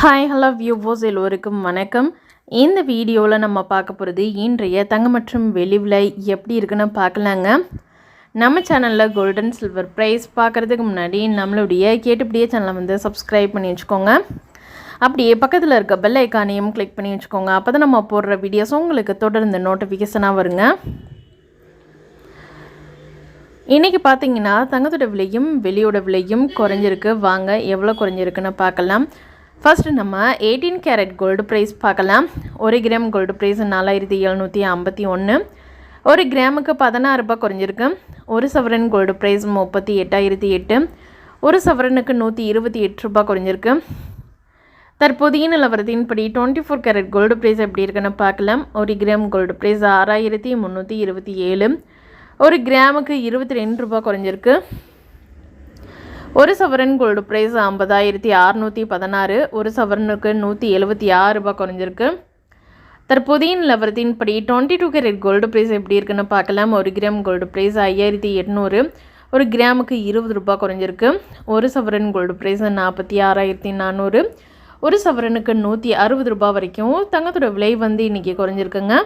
Hi hello வியூவோஸ் எல்லோருக்கும் வணக்கம். இந்த வீடியோவில் நம்ம பார்க்க போகிறது இன்றைய தங்கம் மற்றும் வெளி விலை எப்படி இருக்குன்னு பார்க்கலாங்க. நம்ம சேனலில் கோல்டன் சில்வர் ப்ரைஸ் பார்க்குறதுக்கு முன்னாடி நம்மளுடைய கேட்டுப்படியே சேனலை வந்து சப்ஸ்கிரைப் பண்ணி வச்சுக்கோங்க. அப்படியே பக்கத்தில் இருக்க பெல் ஐக்கானையும் கிளிக் பண்ணி வச்சுக்கோங்க. அப்போ தான் நம்ம போடுற வீடியோஸ் உங்களுக்கு தொடர்ந்து நோட்டிஃபிகேஷனாக வருங்க. இன்றைக்கி பார்த்தீங்கன்னா தங்கத்தோட விலையும் வெளியோட விலையும் குறைஞ்சிருக்கு. வாங்க எவ்வளோ குறைஞ்சிருக்குன்னு பார்க்கலாம். ஃபஸ்ட்டு நம்ம எயிட்டீன் கேரட் கோல்டு ப்ரைஸ் பார்க்கலாம். ஒரு கிராம் கோல்டு ப்ரைஸ் நாலாயிரத்தி எழுநூற்றி ஐம்பத்தி ஒன்று ஒரு கிராமுக்கு பதினாறு ரூபாய் குறைஞ்சிருக்கு. ஒரு சவரன் கோல்டு ப்ரைஸ் முப்பத்தி எட்டாயிரத்தி எட்டு. ஒரு சவரனுக்கு நூற்றி இருபத்தி எட்டு ரூபாய் குறைஞ்சிருக்கு. தற்போதைய நிலவரத்தின்படி twenty four carat gold price எப்படி இருக்குன்னு பார்க்கலாம். ஒரு கிராம் கோல்டு ப்ரைஸ் ஆறாயிரத்தி முந்நூற்றி இருபத்தி ஏழு. ஒரு கிராமுக்கு இருபத்தி ரெண்டு ரூபாய் குறைஞ்சிருக்கு. ஒரு சவரன் கோல்டு ப்ரைஸ் ஐம்பதாயிரத்தி அறநூற்றி பதினாறு ஒரு சவரனுக்கு நூற்றி எழுபத்தி ஆறு ரூபாய் குறைஞ்சிருக்கு. தற்போதைய நிலவரத்தின்படி twenty two carat gold price எப்படி இருக்குன்னு பார்க்கலாம். ஒரு கிராம் கோல்டு ப்ரைஸ் ஐயாயிரத்தி எட்நூறு ஒரு கிராமுக்கு இருபது ரூபாய் குறைஞ்சிருக்கு. ஒரு சவரன் கோல்டு ப்ரைஸ் நாற்பத்தி ஆறாயிரத்தி நானூறு ஒரு சவரனுக்கு நூற்றி அறுபது ரூபாய் வரைக்கும் தங்கத்தோட விலை வந்து இன்றைக்கி குறைஞ்சிருக்குங்க.